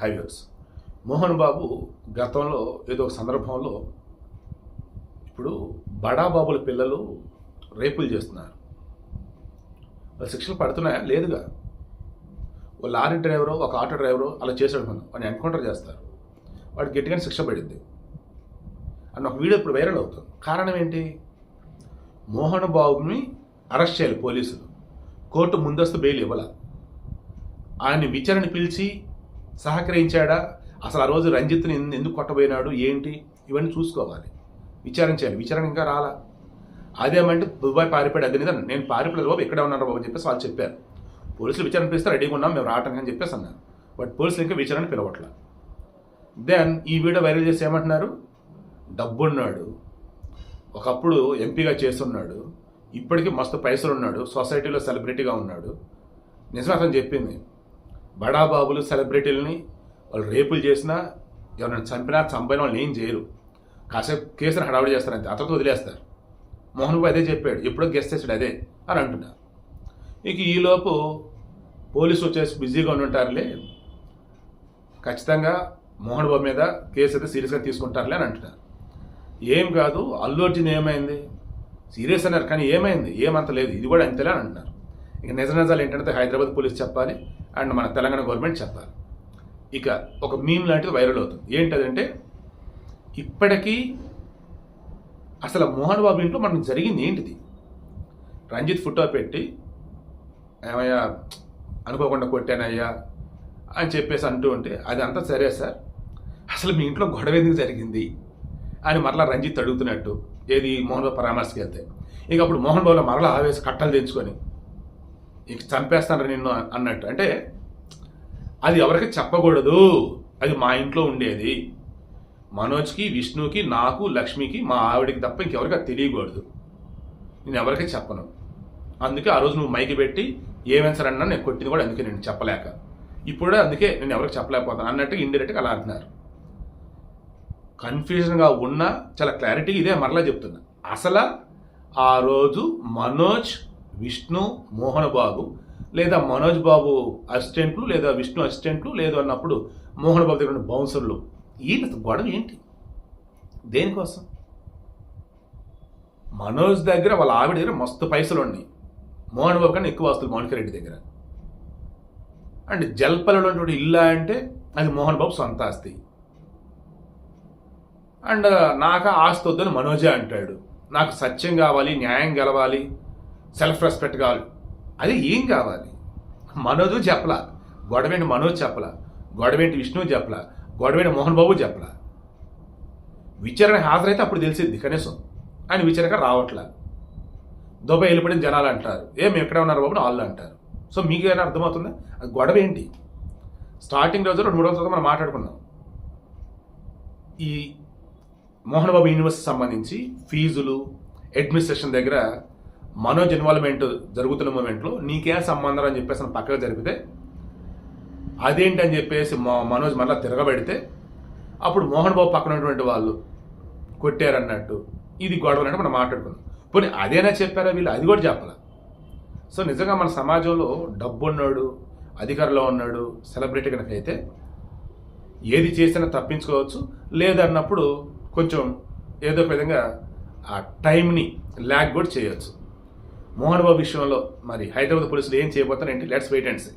Highways Mohan Babu గతంలో ఏదో ఒక సందర్భంలో ఇప్పుడు బడాబాబుల పిల్లలు రేపులు చేస్తున్నారు. వాళ్ళు శిక్షలు పడుతున్నాయా? లేదుగా. ఓ లారీ డ్రైవరు ఒక ఆటో డ్రైవరు అలా చేసాడు మనం. వాడిని ఎన్కౌంటర్ చేస్తారు. వాడు గట్టిగానే శిక్ష పడింది అని ఒక వీడియో ఇప్పుడు వైరల్ అవుతుంది. కారణం ఏంటి? మోహన్ బాబుని అరెస్ట్ చేయాలి పోలీసులు. కోర్టు ముందస్తు బెయిల్ ఇవ్వాల. ఆయన్ని విచారణ పిలిచి సహకరించాడా? అసలు ఆ రోజు రంజిత్ని ఎందు- ఎందుకు కొట్టబోయినాడు? ఏంటి? ఇవన్నీ చూసుకోవాలి. విచారణ చేయాలి. విచారణ ఇంకా రాలా. అదేమంటే దుబాయ్ పారిపోయాడు. అది నిజం. నేను పారిపోలేదు బాబు. ఎక్కడ ఉన్నారు బాబు అని చెప్పేసి వాళ్ళు చెప్పారు. పోలీసులు విచారణ పిలిస్తే రెడీగా ఉన్నాం మేము రావటానికి అని చెప్పేసి అన్నారు. బట్ పోలీసులు ఇంకా విచారణ పిలవట్లేదు దెన్ ఈ వీడియో వైరల్ చేసి ఏమంటున్నారు? డబ్బున్నాడు. ఒకప్పుడు ఎంపీగా చేస్తున్నాడు. ఇప్పటికీ మస్తు పైసలు ఉన్నాడు సొసైటీలో సెలబ్రిటీగా ఉన్నాడు. నిజమే అతను చెప్పింది. బడాబాబులు సెలబ్రిటీలని వాళ్ళు రేపులు చేసినా ఎవరైనా చంపినా చంపిన వాళ్ళని ఏం చేయరు. కాసేపు కేసును హడావుడి చేస్తారంతే అతను వదిలేస్తారు. మోహన్ బాబు అదే చెప్పాడు ఎప్పుడో గెస్ట్ చేసాడు అదే అని అంటున్నారు. ఇక ఈలోపు పోలీసు వచ్చేసి బిజీగా ఉండి ఉంటారులే ఖచ్చితంగా మోహన్ బాబు మీద కేసు అయితే సీరియస్గా తీసుకుంటారులే అని అంటున్నారు. ఏం కాదు అల్లు అర్జున్ ఏమైంది? సీరియస్ అన్నారు కానీ ఏమైంది? ఏమంత లేదు ఇది కూడా అంతేలే అని అంటున్నారు. ఇక నిజ నిజాలు ఏంటంటే హైదరాబాద్ పోలీస్ చెప్పాలి అండ్ మన తెలంగాణ గవర్నమెంట్ చెప్పాలి. ఇక ఒక మీమ్ లాంటిది వైరల్ అవుతుంది. ఏంటదంటే ఇప్పటికీ అసలు మోహన్ బాబు ఇంట్లో మనం జరిగింది ఏంటిది? రంజిత్ ఫోటో పెట్టి ఏమయ్యా అనుకోకుండా కొట్టానయ్యా అని చెప్పేసి అంటూ ఉంటే అది అంతా సరే సార్. అసలు మీ ఇంట్లో గొడవ ఎందుకు జరిగింది? అని మరలా రంజిత్ అడుగుతున్నట్టు ఏది మోహన్ బాబు పరామర్శకి వెళ్తే. ఇక అప్పుడు మోహన్ బాబులో మరలా ఆవేశ కట్టలు తెంచుకొని ఇక చంపేస్తాను నిన్ను అన్నట్టు. అంటే అది ఎవరికి చెప్పకూడదు. అది మా ఇంట్లో ఉండేది. మనోజ్కి విష్ణుకి నాకు లక్ష్మికి మా ఆవిడకి తప్ప ఇంకెవరికి అది తెలియకూడదు. నేను ఎవరికి చెప్పను. అందుకే ఆ రోజు నువ్వు మైకి పెట్టి ఏమైనా అన్నా నేను కొట్టింది కూడా అందుకే నేను చెప్పలేక. ఇప్పుడు అందుకే నేను ఎవరికి చెప్పలేకపోతాను అన్నట్టు ఇండైరెక్ట్గా అలా అంటున్నారు. కన్ఫ్యూజన్గా ఉన్నా చాలా క్లారిటీ ఇదే మరలా చెప్తున్నా. అసలు ఆ రోజు మనోజ్ విష్ణు మోహన్ బాబు లేదా మనోజ్ బాబు అసిస్టెంట్లు లేదా విష్ణు అసిస్టెంట్లు లేదు అన్నప్పుడు మోహన్ బాబు దగ్గర బౌన్సర్లు ఈయన గొడవ ఏంటి? దేనికోసం? మనోజ్ దగ్గర వాళ్ళ ఆవిడ దగ్గర మస్తు పైసలు ఉన్నాయి. మోహన్ బాబు కన్నా ఎక్కువ వస్తుంది మౌనిక రెడ్డి దగ్గర. అండ్ జల్పలలో ఉన్నటువంటి ఇల్లా అంటే అది మోహన్ బాబు సొంత ఆస్తి. అండ్ నాకు ఆస్తి వద్దని మనోజే అంటాడు. నాకు సత్యం కావాలి న్యాయం గెలవాలి సెల్ఫ్ రెస్పెక్ట్ కావాలి. అది ఏం కావాలి? మనోజు చెప్పలా. గొడవేంటి మనోజ్ చెప్పలా? గొడవేంటి విష్ణువు చెప్పలా? గొడవేంటి మోహన్ బాబు చెప్పలా? విచారణ హాజరైతే అప్పుడు తెలిసింది కనీసం. ఆయన విచారక రావట్లా. దుబాయ్ వెళ్ళిపోయిన జనాలు అంటారు. ఏం ఎక్కడ ఉన్నారు బాబు వాళ్ళు అంటారు. సో మీకు ఏమైనా అర్థమవుతుందా? అది గొడవ ఏంటి స్టార్టింగ్ రోజు రెండు మూడు రోజుల మనం మాట్లాడుకున్నాం. ఈ మోహన్ బాబు యూనివర్సిటీ సంబంధించి ఫీజులు అడ్మినిస్ట్రేషన్ దగ్గర మనోజ్ ఇన్వాల్వ్మెంట్ జరుగుతున్న మూమెంట్లో నీకే సంబంధం అని చెప్పేసి పక్కగా జరిపితే అదేంటి అని చెప్పేసి మా- మనోజ్ మళ్ళీ తిరగబెడితే అప్పుడు మోహన్ బాబు పక్కన ఉన్నటువంటి వాళ్ళు కొట్టారన్నట్టు. ఇది గొడవలు అంటే మనం మాట్లాడుకున్నాం పోనీ అదేనా చెప్పారా వీళ్ళు? అది కూడా చెప్పాల? సో నిజంగా మన సమాజంలో డబ్బు ఉన్నాడు అధికారంలో ఉన్నాడు సెలబ్రిటీ కనుకైతే అయితే ఏది చేసినా తప్పించుకోవచ్చు. లేదన్నప్పుడు కొంచెం ఏదో ఒక విధంగా ఆ టైంని ల్యాగ్ కూడా చేయొచ్చు. మోహన్ బాబు విషయంలో మరి హైదరాబాద్ పోలీసులు ఏం చేయబోతారంటే లెట్స్ వెయిట్ అండ్ సీ